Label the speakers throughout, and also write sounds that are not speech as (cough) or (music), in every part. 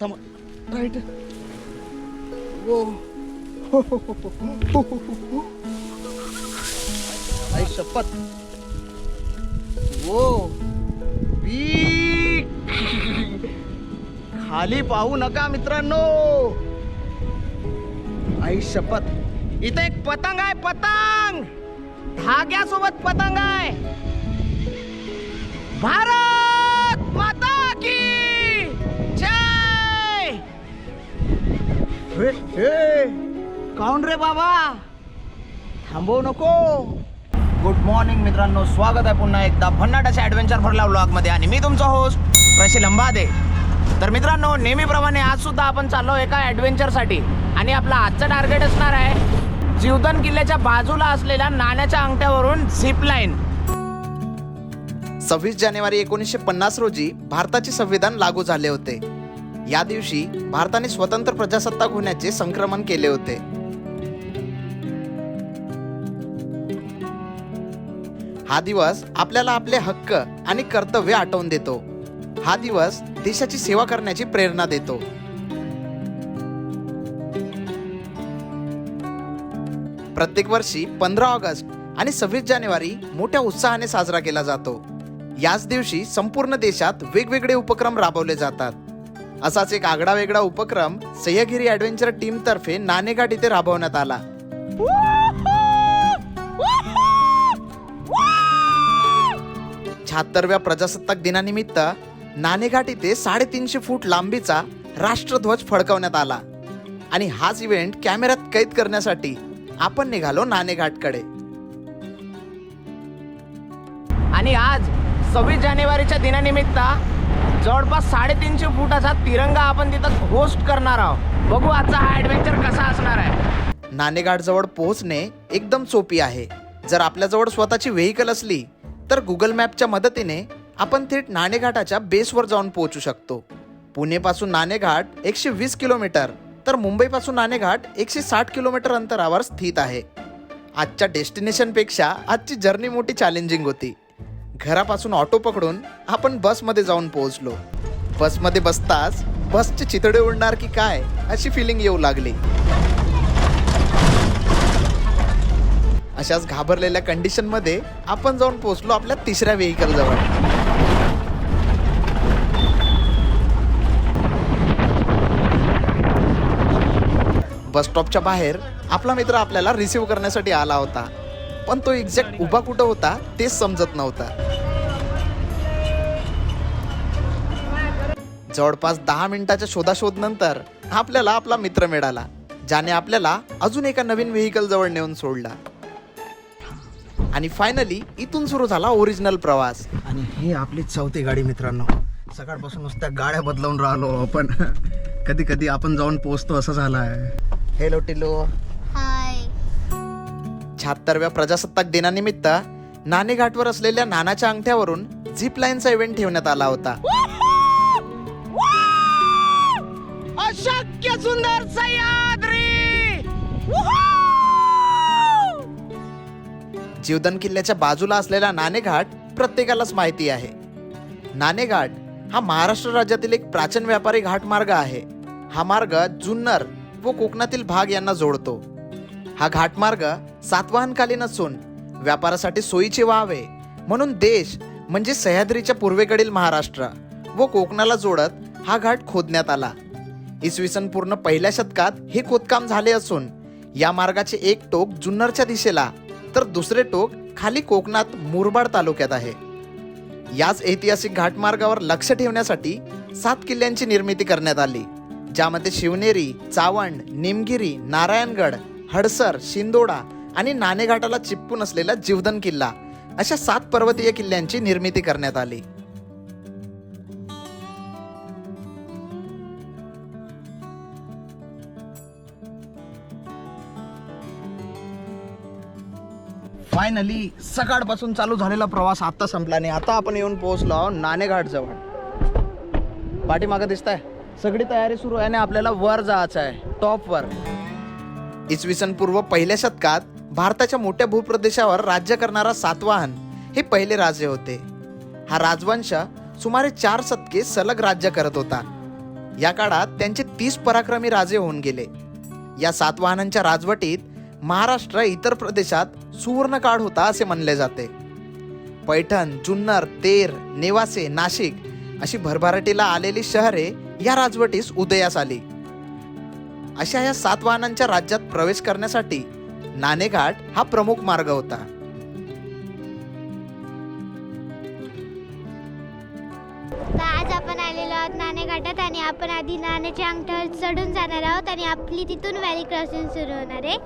Speaker 1: थांबा. राईट. ओ आई शपथ. वो बी खाली पाहू नका मित्रांनो. आई शपथ. इथे एक पतंग आहे पतंग. धाग्यासोबत पतंग आहे. भारत! हे, काऊन रे बाबा? थांबवू नको. गुड मॉर्निंग मित्रांनो. स्वागत आहे पुन्हा एकदा. भन्नाटाच्या ॲडव्हेंचर फरला ब्लॉगमध्ये आणि मी तुमचा होस्ट प्रशील अंबादे. तर मित्रांनो नेहमीप्रमाणे आज सुद्धा आपण चाललो एका ॲडव्हेंचरसाठी आणि आपला आजचं टार्गेट असणार आहे जीवधन किल्ल्याच्या बाजूला असलेल्या नाण्याच्या अंगठ्यावरून झिप लाईन
Speaker 2: सव्वीस जानेवारी एकोणीसशे पन्नास रोजी भारताचे संविधान लागू झाले होते. या दिवशी भारताने स्वतंत्र प्रजासत्ताक होण्याचे संक्रमण केले होते. हा दिवस आपल्याला आपले हक्क आणि कर्तव्य आठवून देतो. हा दिवस देशाची सेवा करण्याची प्रेरणा देतो. प्रत्येक वर्षी पंधरा ऑगस्ट आणि सव्वीस जानेवारी मोठ्या उत्साहाने साजरा केला जातो. याच दिवशी संपूर्ण देशात वेगवेगळे उपक्रम राबवले जातात. असाच एक आगळा वेगळा उपक्रम सह्यागिरी ॲडव्हेंचर टीम तर्फे नाणेघाट इथे राबवण्यात आला. शहात्तरव्या प्रजासत्ताक दिनानिमित्त नाणेघाट इथे साडेतीनशे फूट लांबीचा राष्ट्रध्वज फडकवण्यात आला. आणि हाच इव्हेंट कॅमेऱ्यात कैद करण्यासाठी आपण निघालो नाणेघाटकडे
Speaker 1: आणि आज सव्वीस जानेवारीच्या दिनानिमित्त जवळपास साडेतीनशे फुटाचा तिरंगा आपण तिथं होस्ट करणार आहोत. बघू आजचा हा ॲडव्हेंचर कसा असणार आहे.
Speaker 2: नाणेघाट जवळ पोहोचणे एकदम सोपी आहे. जर आपल्याजवळ स्वतःची व्हेकल असली तर गुगल मॅपच्या मदतीने आपण थेट नाणेघाटाच्या बेसवर जाऊन पोहोचू शकतो. पुणेपासून नाणेघाट एकशे वीस किलोमीटर तर मुंबईपासून नाणेघाट एकशे साठ किलोमीटर अंतरावर स्थित आहे. आजच्या डेस्टिनेशनपेक्षा आजची जर्नी मोठी चॅलेंजिंग होती. घरापासून ऑटो पकडून आपण बसमध्ये जाऊन पोहोचलो. बसमध्ये बसताच बसचे चितडे उडणार की काय अशी फिलिंग येऊ लागली. अशाच घाबरलेल्या कंडिशनमध्ये आपण जाऊन पोहोचलो आपल्या तिसऱ्या व्हेकल जवळ. बस स्टॉपच्या बाहेर आपला मित्र आपल्याला रिसीव्ह करण्यासाठी आला होता. पण तो एक्झॅक्ट उभा कुठं होता तेच समजत नव्हता. जवळपास दहा मिनिटाच्या शोधाशोध नंतर आपल्याला आपला मित्र मिळाला ज्याने आपल्याला अजून एका नवीन व्हेकल जवळ नेऊन सोडला. आणि फायनली इथून सुरू झाला ओरिजिनल प्रवास.
Speaker 1: आणि ही आपली चौथी गाडी मित्रांनो. सकाळपासून नुसत्या गाड्या बदलावून राहिलो आपण. कधी कधी आपण जाऊन पोहोचतो असं झालं आहे हेलो टिलो.
Speaker 3: हाय
Speaker 2: शहात्तरव्या प्रजासत्ताक दिनानिमित्त नाणेघाटवर असलेल्या नानाच्या अंगठ्यावरून झिप लाईनचा इव्हेंट ठेवण्यात आला होता.
Speaker 1: इतके सुंदर सह्याद्री!
Speaker 2: जीवदन किल्ल्याच्या बाजूला असलेला नाणेघाट प्रत्येकालाच माहिती आहे. नाणेघाट हा महाराष्ट्र राज्यातील एक प्राचीन व्यापारी घाट मार्ग आहे. हा मार्ग जुन्नर व कोकणातील भाग यांना जोडतो. हा घाटमार्ग सातवाहनकालीन असून व्यापारासाठी सोयीचे व्हावे म्हणून देश म्हणजे सह्याद्रीच्या पूर्वेकडील महाराष्ट्र व कोकणाला जोडत हा घाट खोदण्यात आला. इसवी सन पूर्ण पहिल्या शतकात हे खोदकाम झाले असून या मार्गाचे एक टोक जुन्नरच्या दिशेला तर दुसरे टोक खाली कोकणात मुरबाड तालुक्यात आहे. याच ऐतिहासिक घाटमार्गावर लक्ष ठेवण्यासाठी सात किल्ल्यांची निर्मिती करण्यात आली ज्यामध्ये शिवनेरी चावंड निमगिरी नारायणगड हडसर शिंदोडा आणि नाणेघाटाला चिपकून असलेला जीवदन किल्ला अशा सात पर्वतीय किल्ल्यांची निर्मिती करण्यात आली.
Speaker 1: फायनली सकाळपासून चालू झालेला प्रवास आता संपला नाही आता आपण येऊन पोहोचलो आहोत नाणेघाट जवळ. पाठीमागं दिसत आहे सगळी तयारी सुरू आहे आणि आपल्याला वर जायचं आहे. टॉपवर
Speaker 2: इसवी सन पूर्व पहिल्या शतकात भारताच्या मोठ्या भूप्रदेशावर राज्य करणारा सातवाहन हे पहिले राजे होते. हा राजवंश सुमारे चार शतके सलग राज्य करत होता. या काळात त्यांचे तीस पराक्रमी राजे होऊन गेले. या सातवाहनांच्या राजवटीत महाराष्ट्र इतर प्रदेशात सुवर्णकाळ होता असे म्हणले जाते. पैठण जुन्नर तेर नेवासे नाशिक अशी भरभराटीला आलेली शहरे या राजवटीस उदयास आली. अशा या सातवाहनांच्या राज्यात प्रवेश करण्यासाठी नाणेघाट हा प्रमुख मार्ग होता.
Speaker 3: आज आपण आलेलो आहोत नाणेघाटात आणि आपण आधी नाण्याच्या अंगठ्यावर चढून जाणार आहोत आणि आपली तिथून व्हॅली क्रॉसिंग सुरू होणार आहे.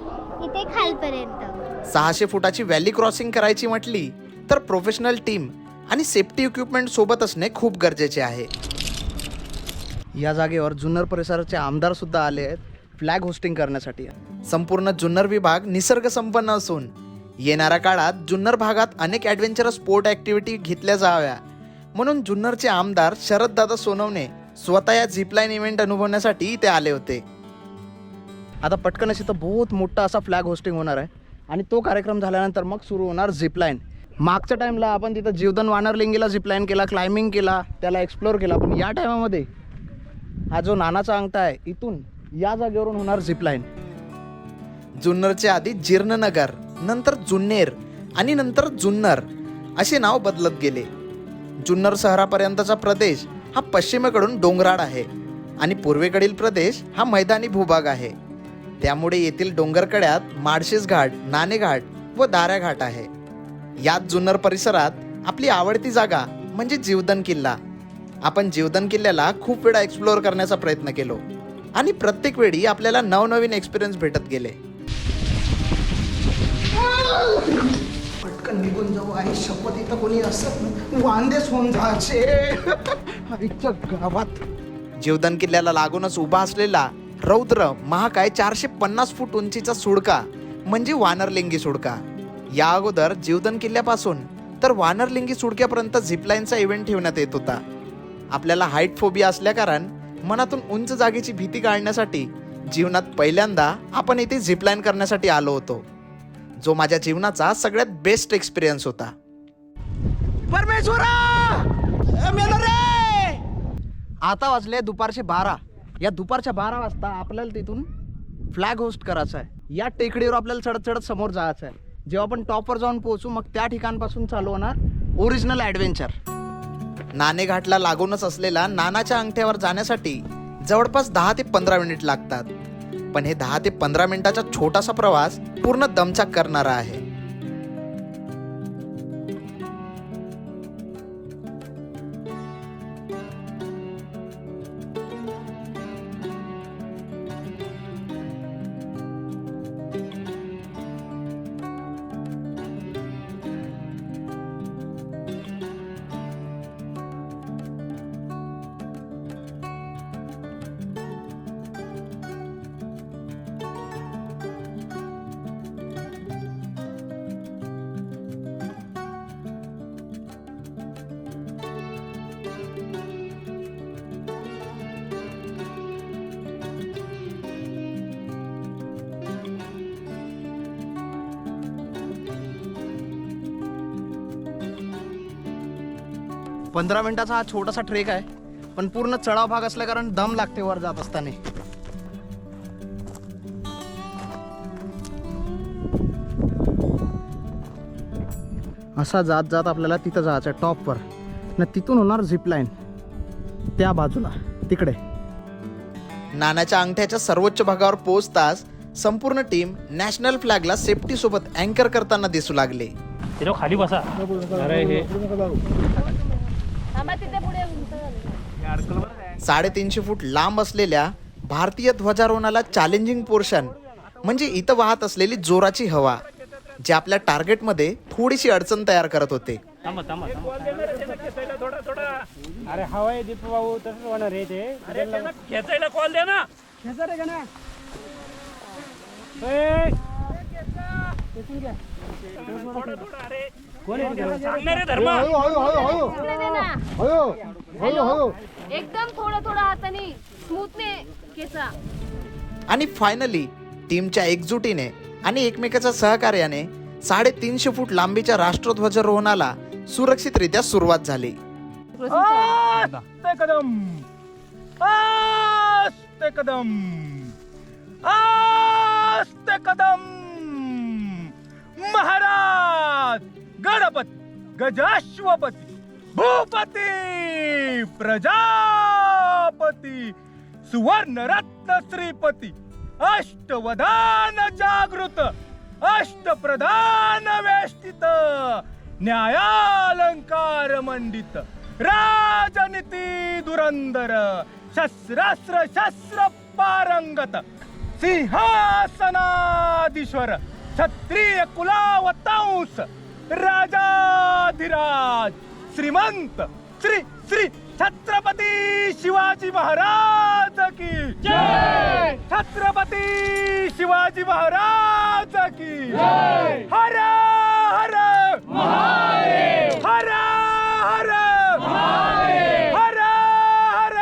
Speaker 3: इथे खालपर्यंत.
Speaker 2: सहाशे फुटाची व्हॅली क्रॉसिंग करायची म्हटली तर प्रोफेशनल टीम आणि सेफ्टी इक्विपमेंट सोबत असणे खूप गरजेचे आहे.
Speaker 1: या जागेवर जुन्नर परिसराचे आमदार सुद्धा आले आहेत फ्लॅग होस्टिंग करण्यासाठी.
Speaker 2: संपूर्ण जुन्नर विभाग निसर्ग संपन्न असून येणाऱ्या काळात जुन्नर भागात अनेक ॲडव्हेंचरस स्पोर्ट ॲक्टिव्हिटी घेतल्या जाव्या. म्हणून जुन्नरचे आमदार शरददादा सोनवणे स्वतः या झिपलाईन इव्हेंट अनुभवण्यासाठी इथे आले होते.
Speaker 1: आता पटकन अशी तर बहुत मोठा असा फ्लॅग होस्टिंग होणार आहे. आणि तो कार्यक्रम झाल्यानंतर मग सुरू होणार झिपलाईन मागच्या टाईमला आपण तिथं जीवदन वानरलिंगीला झिपलाईन केला क्लाइम्बिंग केला त्याला एक्सप्लोअर केला. पण या टायमामध्ये हा जो नानाचा अंगठा आहे इथून या जागेवरून होणार झिपलाईन
Speaker 2: जुन्नरच्या आधी जीर्णनगर नंतर जुन्नेर आणि नंतर जुन्नर असे नाव बदलत गेले. जुन्नर शहरापर्यंतचा प्रदेश हा पश्चिमेकडून डोंगराळ आहे आणि पूर्वेकडील प्रदेश हा मैदानी भूभाग आहे. त्यामुळे येथील डोंगरकड्यात माळशेज घाट नाणेघाट व दाऱ्या घाट आहे. याच जुन्नर परिसरात आपली आवडती जागा म्हणजे जीवदन किल्ला. आपण जीवदन किल्ल्याला खूप वेळा एक्सप्लोअर करण्याचा प्रयत्न केलो आणि प्रत्येक वेळी आपल्याला नवनवीन एक्सपिरियन्स भेटत गेले.
Speaker 1: पटकन निघून जाऊ आई शपथ इथं कोणी असत वांदेच होऊन जायचे गावात.
Speaker 2: जीवदन किल्ल्याला लागूनच उभा असलेला रौद्र महाकाय चारशे पन्नास फूट उंचीचा सुडका म्हणजे वानरलिंगी सुडका. या अगोदर जीवदन किल्ल्यापासून तर वानरलिंगी सुडक्यापर्यंत झिपलाईनचा इव्हेंट ठेवण्यात येत होता. आपल्याला हाईट फोबिया असल्याकारण मनातून उंच जागेची भीती काढण्यासाठी जीवनात पहिल्यांदा आपण इथे झिपलाईन करण्यासाठी आलो होतो. जो माझ्या जीवनाचा सगळ्यात बेस्ट एक्सपिरियन्स होता.
Speaker 1: परमेश्वरा! आता वाजले दुपारचे बारा. या दुपारच्या बारा वाजता आपल्याला तिथून फ्लॅग होस्ट करायचा आहे. या टेकडीवर आपल्याला चढत चढत समोर जायचं आहे. जेव्हा आपण टॉपवर जाऊन पोहोचू मग त्या ठिकाणपासून चालू होणार ओरिजिनल ॲडव्हेंचर
Speaker 2: नाणेघाटला लागूनच असलेला नानाच्या अंगठ्यावर जाण्यासाठी जवळपास दहा ते पंधरा मिनिट लागतात. पण हे दहा ते पंधरा मिनिटाचा छोटासा प्रवास पूर्ण दमचाक करणारा आहे.
Speaker 1: पंधरा मिनिटाचा हा छोटासा ट्रेक आहे पण पूर्ण चढाव भाग असल्या कारण दम लागते वर जात असताना. असा जात जात आपल्याला तिथं जायचं आहे टॉपवर ना तिथून होणार झिपलाईन त्या बाजूला तिकडे.
Speaker 2: नानाच्या अंगठ्याच्या सर्वोच्च भागावर पोहोचताच संपूर्ण टीम नॅशनल फ्लॅगला सेफ्टी सोबत अँकर करताना दिसू लागले.
Speaker 4: खाली बसा. अरे हे.
Speaker 2: साडेतीनशे फूट लांब असलेल्या भारतीय ध्वजारोहणाला चॅलेंजिंग पोर्शन म्हणजे इथं वाहत असलेली जोराची हवा जे आपल्या टार्गेटमध्ये थोडीशी अडचण तयार करत होते.
Speaker 4: अरे हवा आहे दीपू भाऊ तसंच होणार आहे ते. खेचायला कॉल दे ना. खेचा रे का
Speaker 5: एकदम थोडं थोडं हाताने स्मूथने केसा
Speaker 2: आणि फायनली टीमच्या एकजुटीने आणि एकमेकाच्या सहकार्याने साडेतीनशे फूट लांबीच्या राष्ट्रध्वजारोहणाला सुरक्षितरित्या सुरुवात झाली.
Speaker 6: आस्ते कदम! आस्ते कदम! महाराज! गणपती! गजाश्वपती! भूपती! प्रजापती! सुवर्ण रत्न श्रीपती! अष्टवधान जागृत! अष्टप्रधान वेष्टित! न्यायालंकार मंडित! राजनीती दुरंदर शस्त्रास्त्र शस्त्र पारंगत! सिंहासनाधीश्वर! क्षत्रिय कुलावतांस राजाधिराज श्रीमंत श्री श्री छत्रपती शिवाजी महाराज की जय! छत्रपती शिवाजी महाराज की जय हर हर महादेव हर हर महादेव हर हर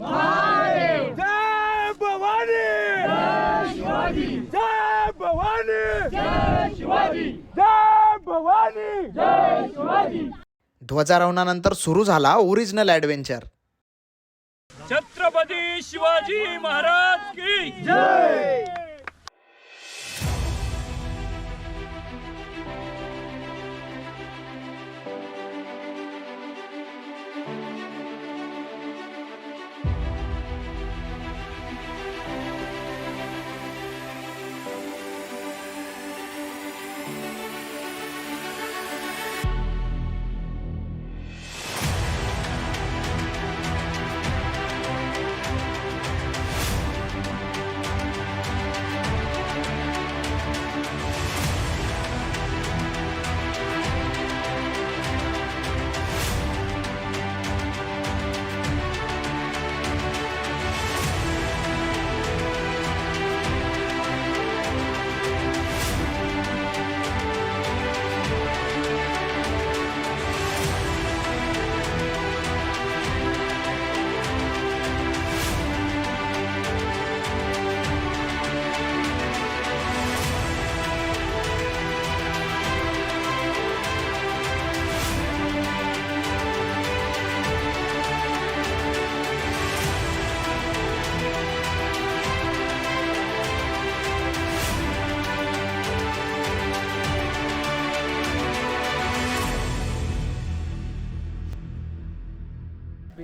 Speaker 6: महादेव जय भवानी जय शिवाजी जय भवानी जय शिवाजी जय भवानी जय शिवाजी
Speaker 2: ध्वजारोहणानंतर सुरू झाला ओरिजिनल ॲडव्हेंचर
Speaker 4: छत्रपती शिवाजी महाराज की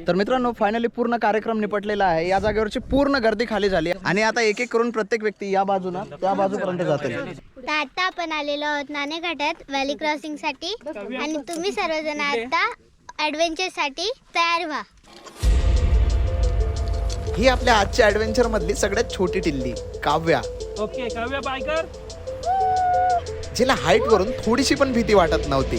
Speaker 1: तर मित्रांनो फायनली पूर्ण कार्यक्रम निपटलेला आहे. या जागेवरची पूर्ण गर्दी खाली झाली आहे. आणि आता एक एक करून प्रत्येक व्यक्ती या बाजूला त्या बाजूपर्यंत
Speaker 3: तर आता आपण आलेलो आहोत नाणे घाटात व्हॅली क्रॉसिंगसाठी. आणि तुम्ही सर्वजण आता ऍडव्हेंचरसाठी तयार व्हा.
Speaker 2: ही आपल्या आजच्या ॲडव्हेंचर मधली सगळ्यात छोटी टिल्ली काव्या.
Speaker 4: Okay Kavya biker.
Speaker 2: जिला हाईट वरून थोडीशी पण भीती वाटत नव्हती.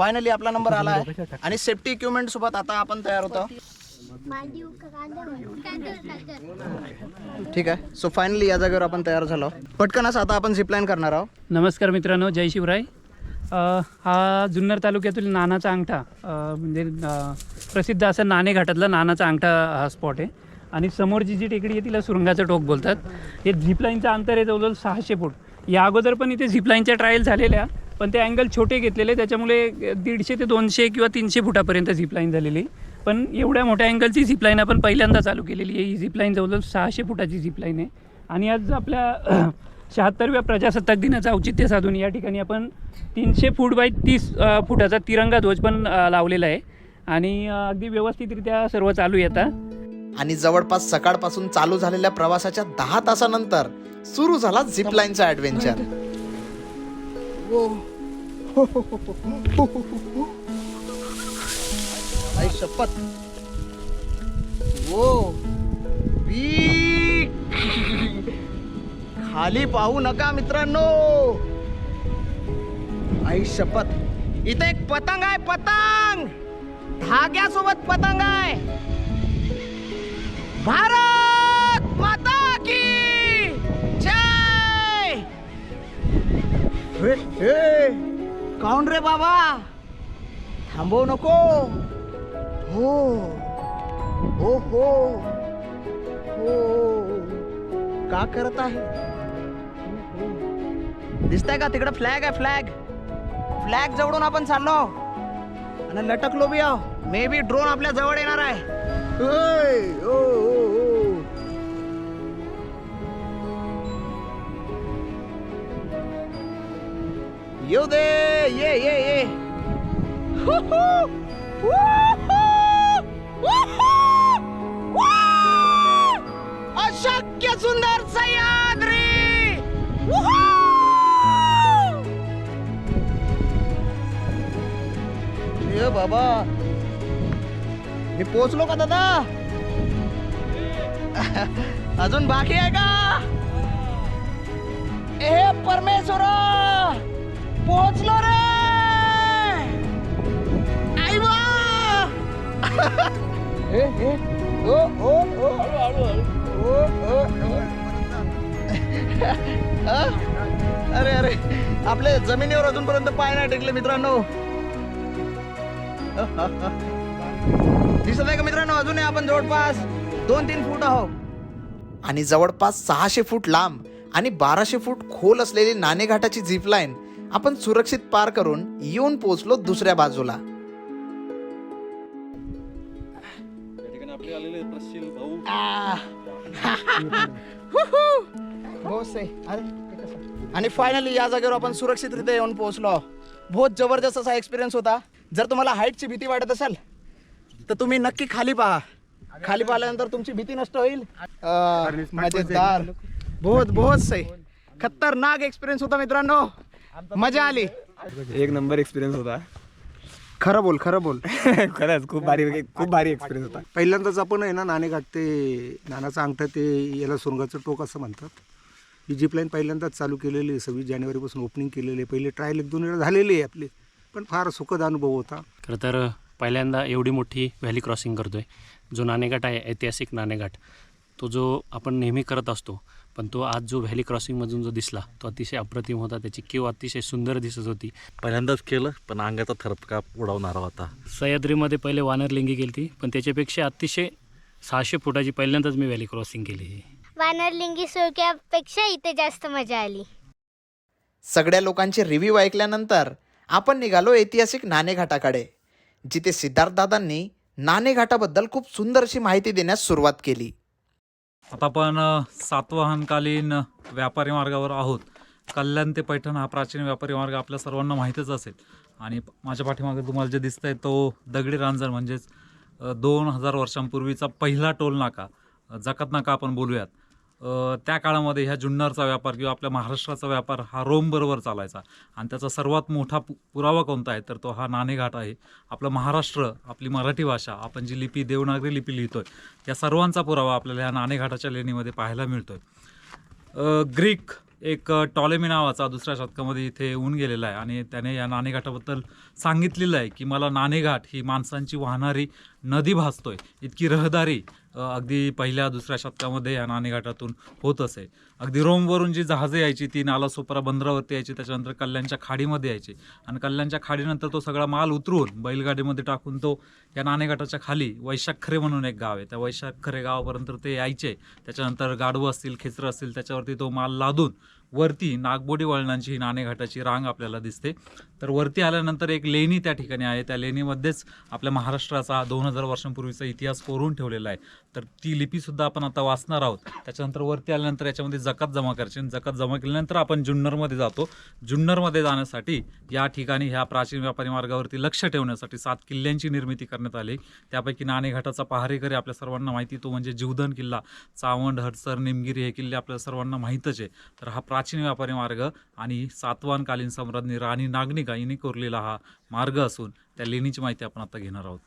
Speaker 1: फायनली आपला नंबर आला आहे. आणि सेफ्टी इक्विपमेंट सोबत आता आपण तयार होतो. ठीक आहे. सो फायनली या जागेवर आपण तयार झालो. पटकनच आता आपण झिपलाईन करणार आहोत.
Speaker 4: नमस्कार मित्रांनो जय शिवराय. हा जुन्नर तालुक्यातील नानाचा अंगठा म्हणजे प्रसिद्ध असं नाणे घाटातला नानाचा अंगठा हा स्पॉट आहे. आणि समोरची जी टेकडी आहे तिला सुरुंगाचं टोक बोलतात. हे झिपलाईनचं अंतर आहे जवळजवळ सहाशे फूट. या अगोदर पण इथे झिपलाईनच्या ट्रायल झालेल्या. पण ते अँगल छोटे घेतलेले त्याच्यामुळे दीडशे ते दोनशे किंवा तीनशे फुटापर्यंत झिपलाईन झालेली. पण एवढ्या मोठ्या अँगलची झिपलाईन आपण पहिल्यांदा चालू केलेली आहे. ही झिपलाईन जवळजवळ सहाशे फुटाची झिपलाईन आहे. आणि आज आपल्या (clears throat) शहात्तरव्या प्रजासत्ताक दिनाचं औचित्य साधून या ठिकाणी आपण तीनशे फूट बाय तीस फुटाचा तिरंगा ध्वज पण लावलेला आहे. आणि अगदी व्यवस्थितरित्या सर्व चालू येतात
Speaker 2: आणि जवळपास सकाळपासून चालू झालेल्या प्रवासाच्या दहा तासानंतर सुरू झाला झिपलाईनचा ॲडव्हेंचर
Speaker 1: आई शपथ. वो बी खाली पाहू नका मित्रांनो. आई शपथ. इथे एक पतंग आहे पतंग. धाग्यासोबत पतंग आहे. भारत! हे, हे, काऊन रे बाबा? थांबवू नको. हो. हो हो. हो. का करत आहे? दिसतंय का तिकडे फ्लॅग आहे फ्लॅग फ्लॅग जवळून आपण चाललो. आणि लटकलो बी आहो. मे बी ड्रोन आपल्या जवळ येणार आहे. येऊ दे ये ये ये अशक्य सुंदर सह्याद्री ये बाबा मी पोचलो का दादा? (laughs) अजून बाकी आहे का? हे परमेश्वरा! पोहोचलो रे! अरे अरे आपले जमिनीवर अजूनपर्यंत पाय नाही टेकले मित्रांनो. दिसत आहे का मित्रांनो? अजूनही आपण जवळपास दोन तीन फूट आहो
Speaker 2: आणि जवळपास सहाशे फूट लांब आणि बाराशे फूट खोल असलेली नाणेघाटाची झिप लाईन आपण सुरक्षित पार करून येऊन पोहोचलो दुसऱ्या बाजूला.
Speaker 1: आ. हुहू. बहुत सही अरे हे कसं? आणि फायनली या जागेवर आपण सुरक्षितरित्या येऊन पोहोचलो. बहुत जबरदस्त असा एक्सपिरियन्स होता. जर तुम्हाला हाईटची भीती वाटत असेल तर तुम्ही नक्की खाली पहा. खाली पाहिल्यानंतर तुमची भीती नष्ट होईल. मजेदार. बहुत बहुत सही खतरनाक एक्सपिरियन्स होता मित्रांनो. मजा आली.
Speaker 6: एक नंबर एक्सपिरियन्स होता.
Speaker 1: खरं बोल खरं बोल. (laughs)
Speaker 6: खरंच खूप भारी खूप भारी एक्सपिरियन्स होता.
Speaker 7: पहिल्यांदाच आपण आहे ना नाणेघाट ते नानाचं अंगठं ते याला सुरंगाचं टोक असं म्हणतात. ही जीप लाईन पहिल्यांदाच चालू केलेली आहे सव्वीस जानेवारीपासून ओपनिंग केलेली आहे. पहिले ट्रायल एक दोन वेळा झालेली आहे आपली पण फार सुखद अनुभव होता.
Speaker 8: खरं तर पहिल्यांदा एवढी मोठी व्हॅली क्रॉसिंग करतो आहे जो नाणेघाट आहे ऐतिहासिक नाणेघाट तो जो आपण नेहमी करत असतो पण तो आज जो व्हॅली क्रॉसिंगमधून जो दिसला तो अतिशय अप्रतिम होता. त्याची किव अतिशय सुंदर दिसत होती.
Speaker 9: पहिल्यांदाच केलं पण अंगाचा थरकाप उडवणारा होता.
Speaker 8: सह्याद्रीमध्ये पहिले वानरलिंगी केली ती पण त्याच्यापेक्षा अतिशय सहाशे फुटाची पहिल्यांदाच मी व्हॅली क्रॉसिंग केली
Speaker 3: वानरलिंगी सुळक्यापेक्षा इथे जास्त मजा आली.
Speaker 2: सगळ्या लोकांचे रिव्ह्यू ऐकल्यानंतर आपण निघालो ऐतिहासिक नाणेघाटाकडे जिथे सिद्धार्थदादांनी नाणेघाटाबद्दल खूप सुंदर अशी माहिती देण्यास सुरुवात केली.
Speaker 10: आता आपण सातवाहनकालीन व्यापारी मार्गावर आहोत. कल्याण ते पैठण हा प्राचीन व्यापारी मार्ग आपल्या सर्वांना माहीतच असेल. आणि माझ्या पाठीमागे तुम्हाला जे दिसत आहे तो दगडी रांजण म्हणजेच दोन हजार वर्षांपूर्वीचा पहिला टोल नाका जकात नाका आपण बोलूयात. त्या काळामध्ये ह्या जुन्नरचा व्यापार किंवा आपल्या महाराष्ट्राचा व्यापार हा रोमबरोबर चालायचा. आणि त्याचा सर्वात मोठा पु पुरावा कोणता आहे? तर तो हा नाणेघाट आहे. आपलं महाराष्ट्र आपली मराठी भाषा आपण जी लिपी देवनागरी लिपी लिहितोय या सर्वांचा पुरावा आपल्याला ह्या नाणेघाटाच्या लेणीमध्ये पाहायला मिळतोय. ग्रीक एक टॉलेमी नावाचा दुसऱ्या शतकामध्ये इथे येऊन गेलेला आहे. आणि त्याने या नाणेघाटाबद्दल सांगितलेलं आहे की मला नाणेघाट ही माणसांची वाहणारी नदी भासतोय. इतकी रहदारी अगदी पहिल्या दुसऱ्या शतकामध्ये या नाणेघाटातून होत असे. अगदी रोमवरून जी जहाजं यायची ती नालासोपारा बंदरावरती यायची त्याच्यानंतर कल्याणच्या खाडीमध्ये यायची. आणि कल्याणच्या खाडीनंतर तो सगळा माल उतरून बैलगाडीमध्ये टाकून तो या नाणेघाटाच्या खाली वैशाखरे म्हणून एक गाव आहे. त्या वैशाखरे गावापर्यंत ते यायचे. त्याच्यानंतर गाडवं असतील खेचरं असतील त्याच्यावरती तो माल लादून वरती नागबोडी वळणांची ही नाणेघाटाची रांग आपल्याला दिसते. तर वरती आल्यानंतर एक लेणी त्या ठिकाणी आहे. त्या लेणीमध्येच आपल्या महाराष्ट्राचा दोन हजार वर्षांपूर्वीचा इतिहास कोरून ठेवलेला आहे. तर ती लिपीसुद्धा आपण आता वाचणार आहोत. त्याच्यानंतर वरती आल्यानंतर याच्यामध्ये जकात जमा करायची आणि जकात जमा केल्यानंतर आपण जुन्नरमध्ये जातो. जुन्नरमध्ये जाण्यासाठी या ठिकाणी ह्या प्राचीन व्यापारी मार्गावरती लक्ष ठेवण्यासाठी सात किल्ल्यांची निर्मिती करण्यात आली. त्यापैकी नाणेघाटाचा पहारेकरी आपल्या सर्वांना माहिती तो म्हणजे जीवधन किल्ला. चावंड हडसर निमगिरी हे किल्ले आपल्या सर्वांना माहीतच आहे. तर हा प्राचीन व्यापारी मार्ग आणि सातवानकालीन सम्राज्ञी राणी नागनिका यांनी कोरलेला हा मार्ग असून त्या लेणीची माहिती आपण आता घेणार आहोत.